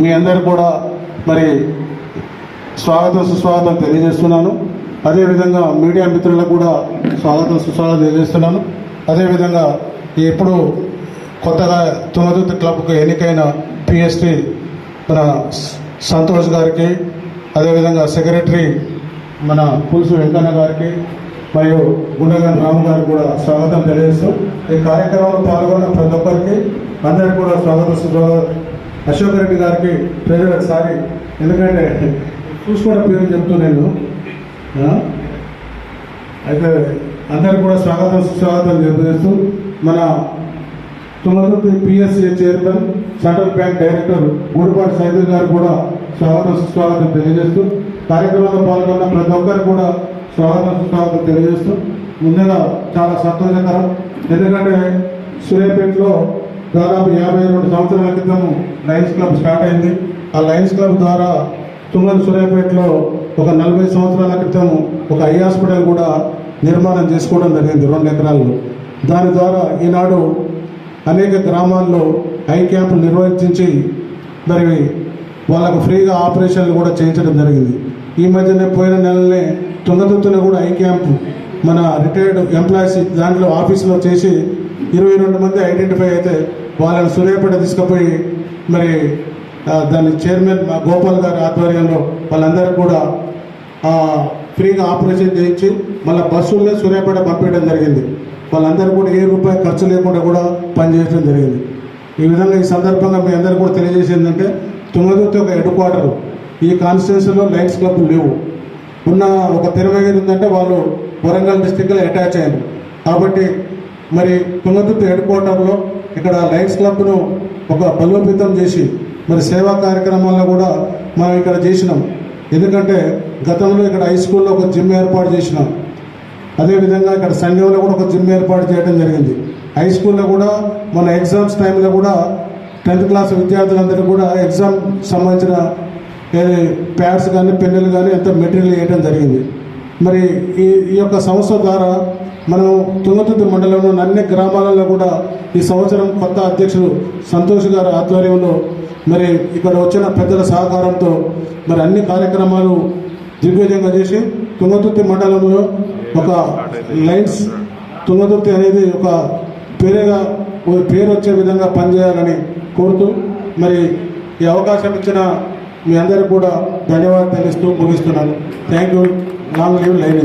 మీ అందరు కూడా మరి స్వాగతం సుస్వాగతం తెలియజేస్తున్నాను. అదేవిధంగా మీడియా మిత్రులకు కూడా స్వాగతం సుస్వాగతం తెలియజేస్తున్నాను. అదేవిధంగా ఇప్పుడు కొత్తగా తుంగతుర్తి క్లబ్కు ఎన్నికైన పిఎస్టి మన సంతోష్ గారికి అదేవిధంగా సెక్రటరీ మన పులుసు వెంకన్న గారికి మరియు గుండెగన్ రాము గారికి కూడా స్వాగతం తెలియజేస్తూ ఈ కార్యక్రమంలో పాల్గొన్న ప్రతి ఒక్కరికి అందరికీ కూడా స్వాగతం సుస్వాగతం అశోక్ రెడ్డి గారికి ప్రజలు సారి ఎందుకంటే చూసుకోవడం పేరు చెప్తూ నేను. అయితే అందరికి కూడా స్వాగతం సుస్వాగతం తెలియజేస్తూ మన తొమ్మిది PSC chairman central bank director Gudipati Saidul గారు కూడా స్వాగతం సుస్వాగతం తెలియజేస్తూ కార్యక్రమంలో పాల్గొన్న ప్రతి ఒక్కరు కూడా స్వాగతం సుస్వాగతం తెలియజేస్తూ ముందుగా చాలా సంతోషకరం. ఎందుకంటే సూర్యాపేటలో దాదాపు యాభై రెండు సంవత్సరాల క్రితం లయన్స్ క్లబ్ స్టార్ట్ అయింది. ఆ లయన్స్ క్లబ్ ద్వారా తుంగల్ సూర్యాపేటలో ఒక నలభై సంవత్సరాల క్రితం ఒక ఐ హాస్పిటల్ కూడా నిర్మాణం చేసుకోవడం జరిగింది రెండు ఎకరాల్లో. దాని ద్వారా ఈనాడు అనేక గ్రామాల్లో ఐ క్యాంపులు నిర్వహించి మరి వాళ్ళకు ఫ్రీగా ఆపరేషన్లు కూడా చేయించడం జరిగింది. ఈ మధ్యనే పోయిన నెలనే తుంగతుర్తిలో కూడా ఐ క్యాంపు మన రిటైర్డ్ ఎంప్లాయీస్ దాంట్లో ఆఫీసులో చేసి ఇరవై రెండు మంది ఐడెంటిఫై అయితే వాళ్ళని సూర్యాపేట తీసుకుపోయి మరి దాని చైర్మన్ గోపాల్ గారి ఆధ్వర్యంలో వాళ్ళందరూ కూడా ఫ్రీగా ఆపరేషన్ చేయించి మళ్ళీ బస్సుల్లో సూర్యాపేట పంపించడం జరిగింది. వాళ్ళందరూ కూడా ఏ రూపాయి ఖర్చు లేకుండా కూడా పనిచేయడం జరిగింది. ఈ విధంగా ఈ సందర్భంగా మీ అందరూ కూడా తెలియజేసిందంటే తుంగదుర్తి ఒక హెడ్ క్వార్టర్. ఈ కాన్స్టిట్యూన్సీలో లైన్స్ క్లబ్ లేవు. ఉన్న ఒక తిరుమగిరి ఉందంటే వాళ్ళు వరంగల్ డిస్టిక్లో అటాచ్ అయ్యారు. కాబట్టి మరి తుంగతుర్తి హెడ్ క్వార్టర్లో ఇక్కడ లయన్స్ క్లబ్ను ఒక బలోపేతం చేసి మరి సేవా కార్యక్రమాల్లో కూడా మనం ఇక్కడ చేసినాం. ఎందుకంటే గతంలో ఇక్కడ హై స్కూల్లో ఒక జిమ్ ఏర్పాటు చేసినాం. అదేవిధంగా ఇక్కడ సంఘంలో కూడా ఒక జిమ్ ఏర్పాటు చేయడం జరిగింది. హై స్కూల్లో కూడా మన ఎగ్జామ్స్ టైంలో కూడా టెన్త్ క్లాస్ విద్యార్థులందరూ కూడా ఎగ్జామ్ సంబంధించిన ప్యాడ్స్ కానీ పెన్నులు కానీ ఎంత మెటీరియల్ వేయడం జరిగింది. మరి ఈ ఈ యొక్క సంస్థ ద్వారా మనం తుంగతుర్తి మండలంలో అన్ని గ్రామాలలో కూడా ఈ సంవత్సరం కొత్త అధ్యక్షుడు సంతోష్ గారి ఆధ్వర్యంలో మరి ఇక్కడ వచ్చిన పెద్దల సహకారంతో మరి అన్ని కార్యక్రమాలు దిగ్విజయంగా చేసి తుంగతుర్తి మండలంలో ఒక లైన్స్ తుంగతుర్తి అనేది ఒక పేరుగా పేరు వచ్చే విధంగా పనిచేయాలని కోరుతూ మరి ఈ అవకాశం ఇచ్చిన మీ అందరికీ కూడా ధన్యవాదాలు తెలుస్తూ ముగిస్తున్నాను. Thank you. Long leave line